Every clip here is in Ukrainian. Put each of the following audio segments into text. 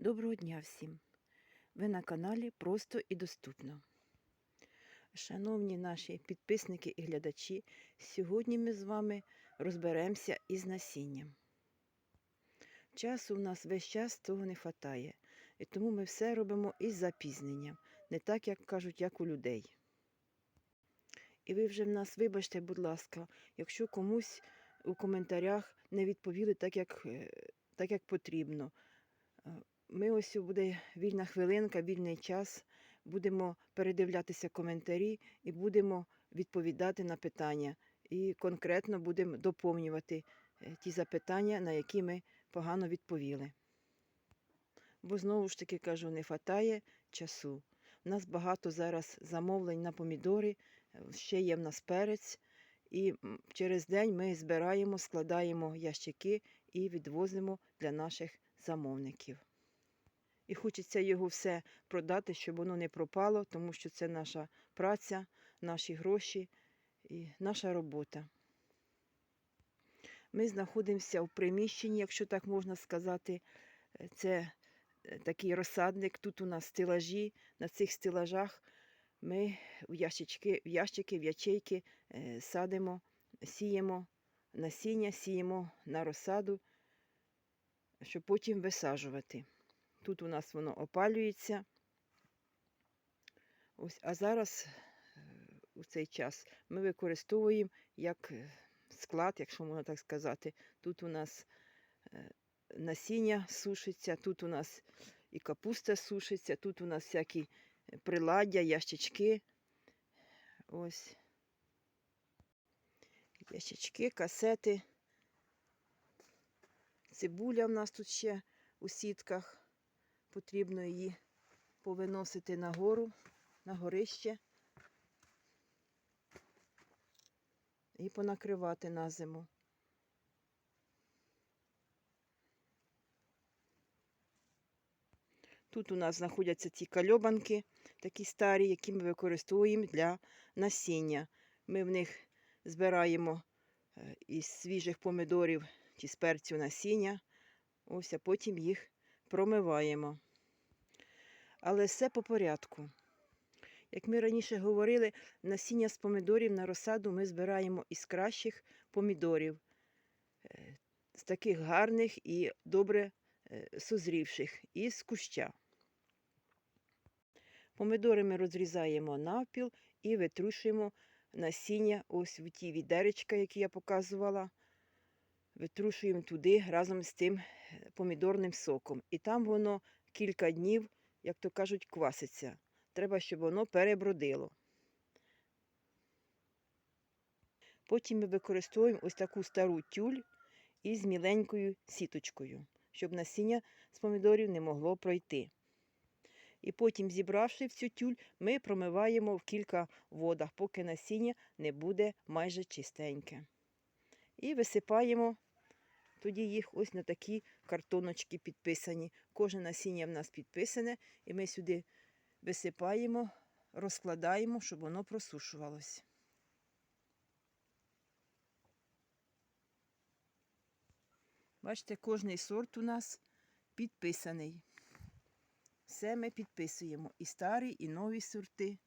Доброго дня всім! Ви на каналі Просто і доступно. Шановні наші підписники і глядачі, сьогодні ми з вами розберемося із насінням. Часу у нас весь час того не вистачає, і тому ми все робимо із запізненням, не так, як кажуть, як у людей. І ви вже в нас, вибачте, будь ласка, якщо комусь у коментарях не відповіли так, як, е, так, як потрібно. Ми ось буде вільна хвилинка, вільний час. Будемо передивлятися коментарі і будемо відповідати на питання. І конкретно будемо доповнювати е, ті запитання, на які ми погано відповіли. Бо знову ж таки кажу, не вистачає часу. У нас багато зараз замовлень на помідори, ще є в нас перець. І через день ми збираємо, складаємо ящики і відвозимо для наших замовників. І хочеться його все продати, щоб воно не пропало, тому що це наша праця, наші гроші і наша робота. Ми знаходимося в приміщенні, якщо так можна сказати. Це е, такий розсадник. Тут у нас стелажі. На цих стелажах ми в ящички, в ящики, в ячейки е, садимо, сіємо насіння, сіємо на розсаду, щоб потім висаджувати. Тут у нас воно опалюється. Ось, а зараз е, у цей час ми використовуємо як е, склад, якщо можна так сказати. Тут у нас е, насіння сушиться, тут у нас і капуста сушиться, тут у нас всякі приладдя, ящички. Ось. Ящички, касети. Цибуля в нас тут ще у сітках. Потрібно її повиносити нагору, на горище і понакривати на зиму. Тут у нас знаходяться ці кальобанки, такі старі, які ми використовуємо для насіння. Ми в них збираємо е, із свіжих помидорів чи з перцю насіння, ось, а потім їх промиваємо. Але все по порядку. Як ми раніше говорили, насіння з помідорів на розсаду ми збираємо із кращих помідорів, е, з таких гарних і добре е, созрівших, із куща. Помідори ми розрізаємо навпіл і витрушуємо насіння ось в ті відеречка, які я показувала. Витрушуємо туди разом з тим е, помідорним соком. І там воно кілька днів, як то кажуть, кваситься. Треба, щоб воно перебродило. Потім ми використовуємо ось таку стару тюль із міленькою сіточкою, щоб насіння з помідорів не могло пройти. І потім, зібравши всю тюль, ми промиваємо в кілька водах, поки насіння не буде майже чистеньке. І висипаємо тоді їх ось на такі картоночки підписані. Кожне насіння в нас підписане, і ми сюди висипаємо, розкладаємо, щоб воно просушувалось. Бачите, кожний сорт у нас підписаний. Все ми підписуємо. І старі, і нові сорти.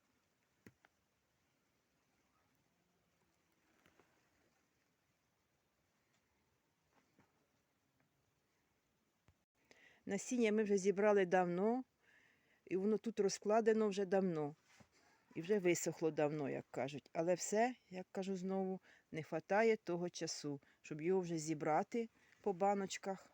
Насіння ми вже зібрали давно, і воно тут розкладено вже давно. І вже висохло давно, як кажуть. Але все, як кажу знову, не вистачає того часу, щоб його вже зібрати по баночках.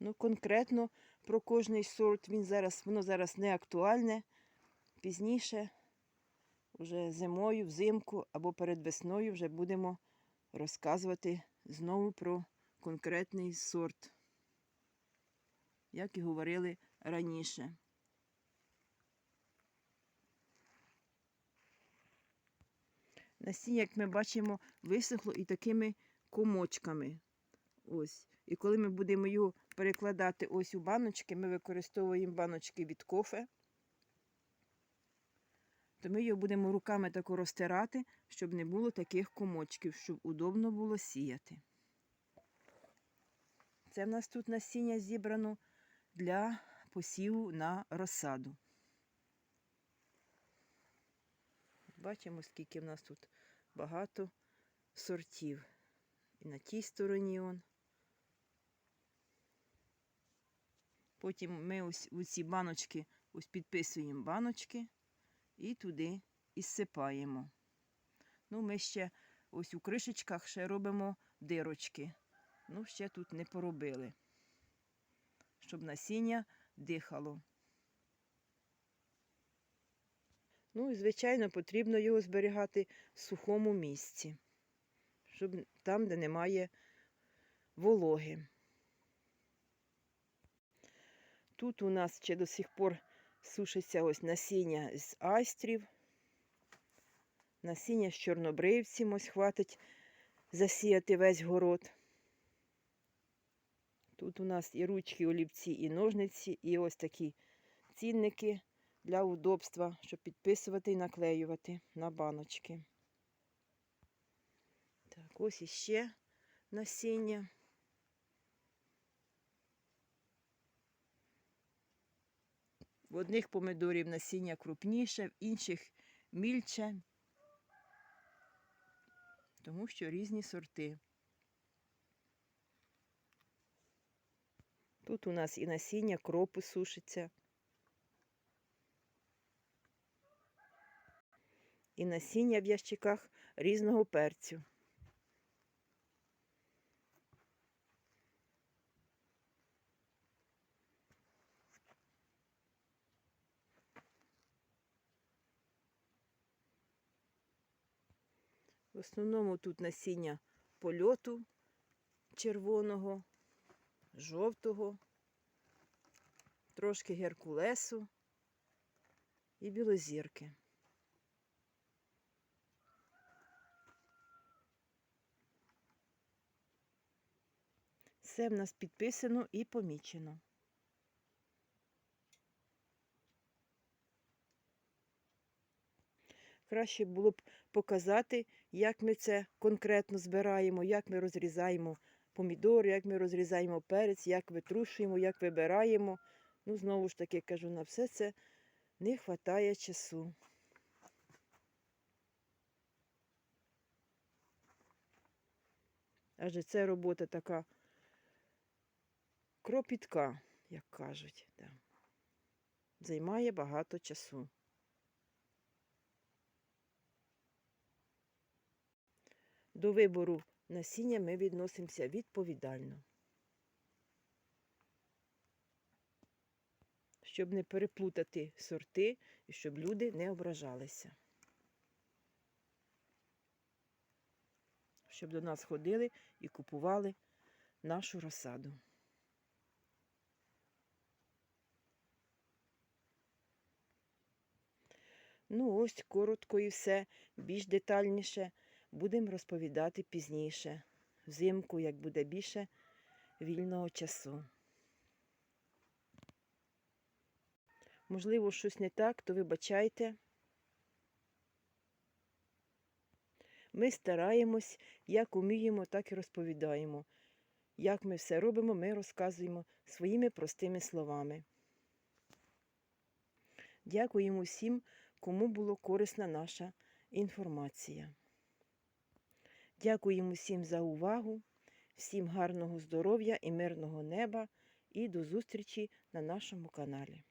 Ну, конкретно про кожний сорт він зараз, воно зараз не актуальне. Пізніше, вже зимою, взимку або перед весною вже будемо розказувати знову про конкретний сорт, як і говорили раніше. Насіння, як ми бачимо, висохло і такими комочками. Ось. І коли ми будемо його перекладати ось у баночки, ми використовуємо баночки від кофе. То ми його будемо руками тако розтирати, щоб не було таких комочків, щоб удобно було сіяти. Це в нас тут насіння зібрано для посіву на розсаду. Бачимо, скільки в нас тут багато сортів. І на тій стороні он. Потім ми ось у ці баночки ось підписуємо баночки і туди ізсипаємо. Ну, ми ще ось у кришечках ще робимо дирочки. Ну, ще тут не поробили, щоб насіння дихало. Ну і, звичайно, потрібно його зберігати в сухому місці, щоб там, де немає вологи. Тут у нас ще до сих пор сушиться ось насіння з айстрів, насіння з чорнобривців, ось хватить засіяти весь город. Тут у нас і ручки, олівці, і ножниці, і ось такі цінники для удобства, щоб підписувати і наклеювати на баночки. Так, ось іще насіння. В одних помидорів насіння крупніше, в інших мільче, тому що різні сорти. Тут у нас і насіння кропу сушиться, і насіння в ящиках різного перцю. В основному тут насіння польоту червоного, жовтого, трошки геркулесу і білозірки. Все в нас підписано і помічено. Краще було б показати, як ми це конкретно збираємо, як ми розрізаємо помідори, як ми розрізаємо перець, як витрушуємо, як вибираємо. Ну, знову ж таки кажу, на все це не вистачає часу. Адже це робота така кропітка, як кажуть. Да. Займає багато часу. До вибору насіння ми відносимося відповідально. Щоб не переплутати сорти і щоб люди не ображалися. Щоб до нас ходили і купували нашу розсаду. Ну, ось коротко і все, більш детальніше будемо розповідати пізніше, взимку, як буде більше вільного часу. Можливо, щось не так, то вибачайте. Ми стараємось, як уміємо, так і розповідаємо. Як ми все робимо, ми розказуємо своїми простими словами. Дякуємо всім, кому була корисна наша інформація. Дякуємо всім за увагу, всім гарного здоров'я і мирного неба і до зустрічі на нашому каналі.